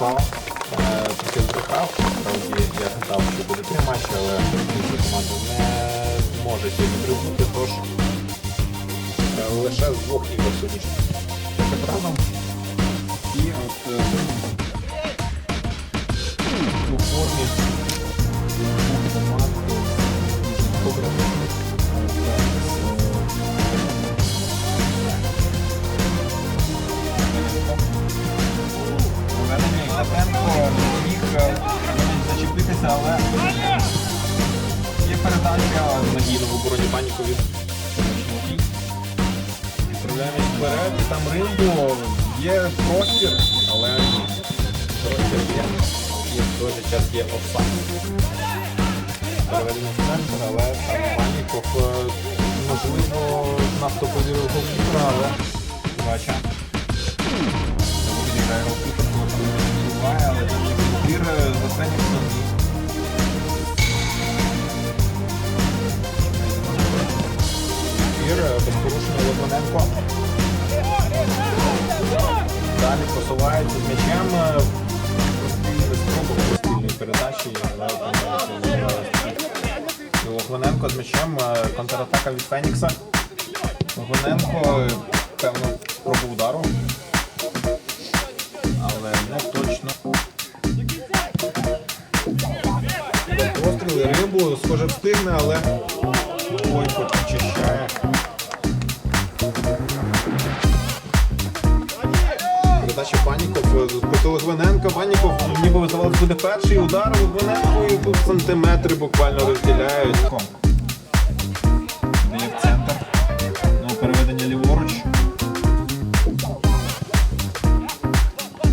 слава! Е, Трохи збрехав. Справді я гадав, що буде три матчі, але інша команда не може сьогодні прибути, тож е, лише з двох ігор сьогоднішніх. Передача Надійно в обороні паніку від Відправляємось вперед, там ринку є простір, але. Простір є. І в той же час є офсайд. Переведення в центр, але там паніков Далі просувається з м'ячем. Прострільна спроба передачі, Логвиненко з м'ячем. Контратака від Фенікса. Логвиненко, певно, пробу удару. Але не точно. Постріли рибу, схоже, встигне, але Бойко Передача Паніков проти Логвиненка. Паніков ніби здавалось буде перший удар Логвиненко і тут сантиметри буквально розділяють. Дає в центр. Ну, переведення ліворуч.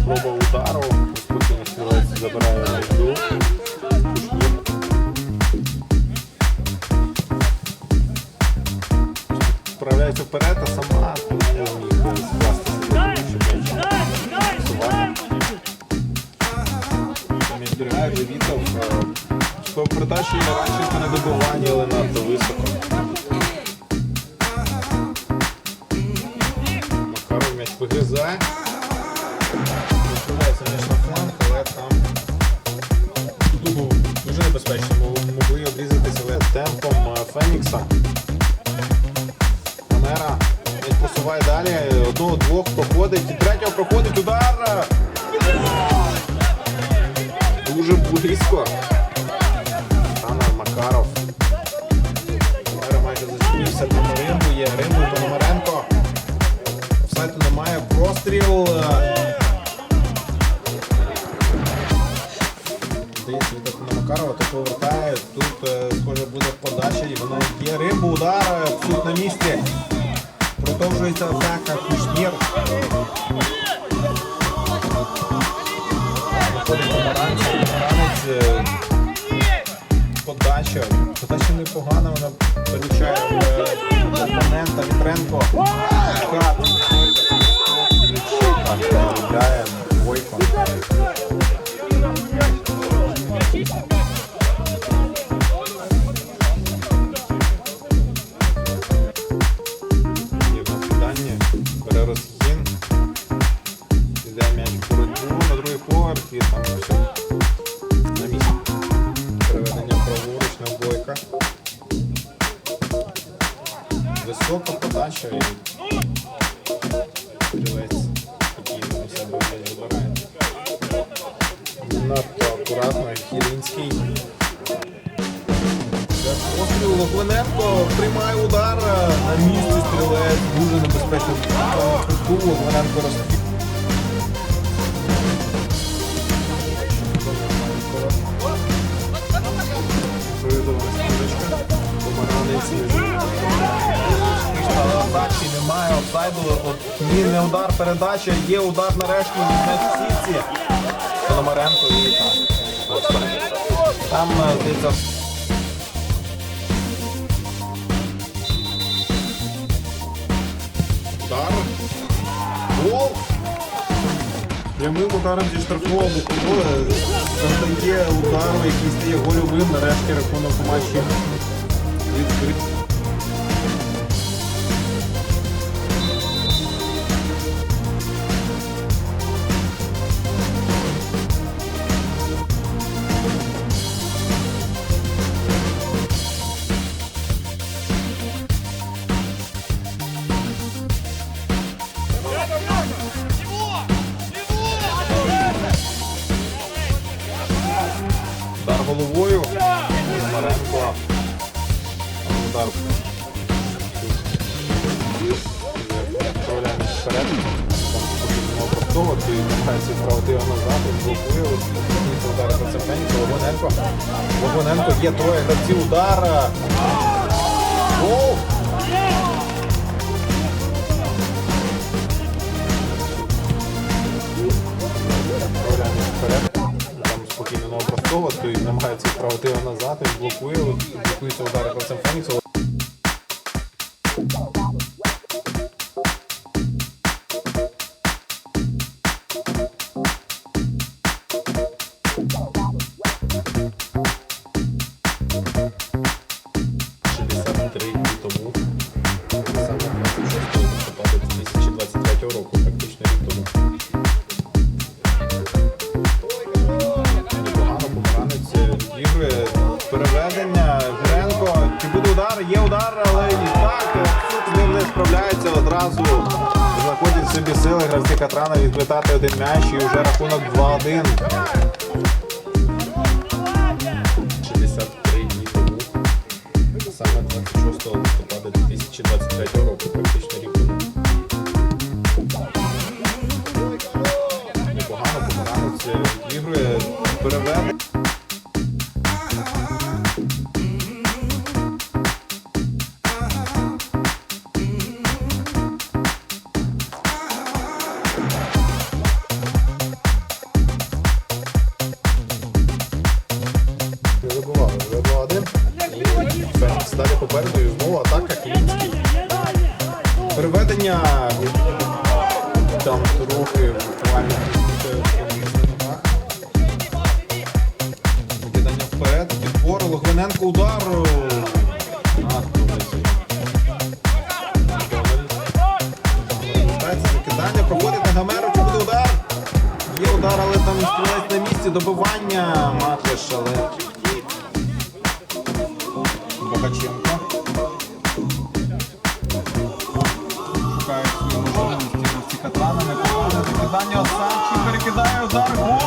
Проба удару. Спокійно стрілець забирає на йду. Справляється вперед, а сама тут Вже Вітов. По передачі раніше не добивання, але надто високо. Макаров м'яч вигризає. Відкривається м'яч на фланг, але там тут був дуже небезпечно. Могли обрізатися але темпом е, Фенікса. Камера м'яч просуває далі. Одного-двох проходить. Третього проходить удар. Дуже близько. Танер Макаров. Камера майже зачинився. Римбу є. Римбу і Пономаренко. Офсайду немає. Простріл. Здається, від на Макарова, то повертає. Тут, е, схоже, буде подача і воно є. Римбу, удар, е, тут на місці. Продовжується атака. Кушнір. Виходить Помаранець. Е, Подача. Подача непогана, вона вилучає в опонента Вітренко. Висока і стрілець, який на себе вибирає. Надто акуратно, Хілінський. Постріл Логвиненко приймає удар на місці стрілець. Дуже небезпечно. Логвиненко розхід. Привідова скидочка. Помаранець. Офсайду. От, ні, удар, передача. Є удар нарешті від сітці. Пономаренко і так. Там, е, здається, Удар. Гол. Прямим ударом зі штрафного Буково завдає удару, який стає гольовим. Нарешті рахунок у матчі відкритий. Удар. Відправляємо вперед. Потрібно оправдовувати і намагається відправити його назад. Блокує. Ось удар за Фенікс. Логоненко. Логоненко є троє гравців удара. Гол! Відправляємо вперед. Спокійно Новопростова стоїть, намагається відправити його назад, блокує, блокується удари гравцем Фенікса. Переведення. Гренко. Чи буде удар? Є удар, але і так з ним не справляється одразу. Знаходять собі сили гравці Катрана відквитати один м'яч і вже рахунок 2-1. 63 дні тому. Саме 26 листопада 2023 року, практично рік. Непогано помаранець відігрує переведення. Логвиненко удар. Закидання, проходить на Гамеру, чи буде удар? Є удар, але там стрілець на місці, добивання Матиш, але Богаченко. Шукають свою можливість гравці Катрана, непогане закидання, Осадчий перекидає удар, гол!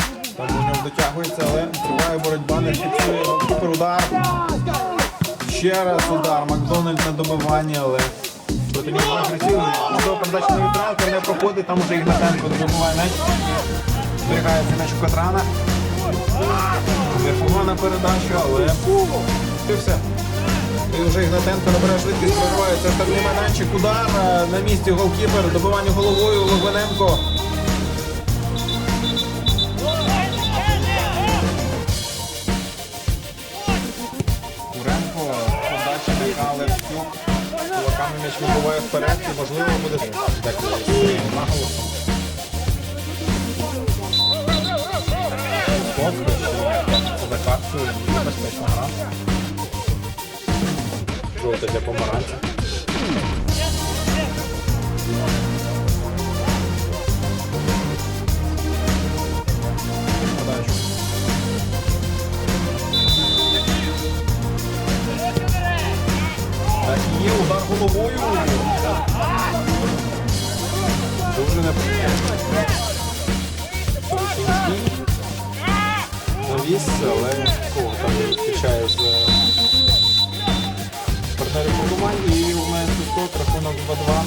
Там до нього дотягується, але триває боротьба, не фіксує суперудар. Ще раз удар. Макдональд на добивання, але проти нього агресивний. Чудова передача на Вітренка, не проходить, там уже Ігнатенко добиває м'яч. Зберігається м'яч у Катрана. Непогана передача, але і все. І вже Ігнатенко набере швидкість, проривається штабний майданчик, удар е, на місці голкіпер, добивання головою Логвиненко. М'яч вибиває вперед і можливо буде деколи наголосом. Стоп, за картою небезпечна гра. Жовта для помаранця. Головою. Дуже не Навіс, але кого там відключає з партнерів по команді і у мене по два.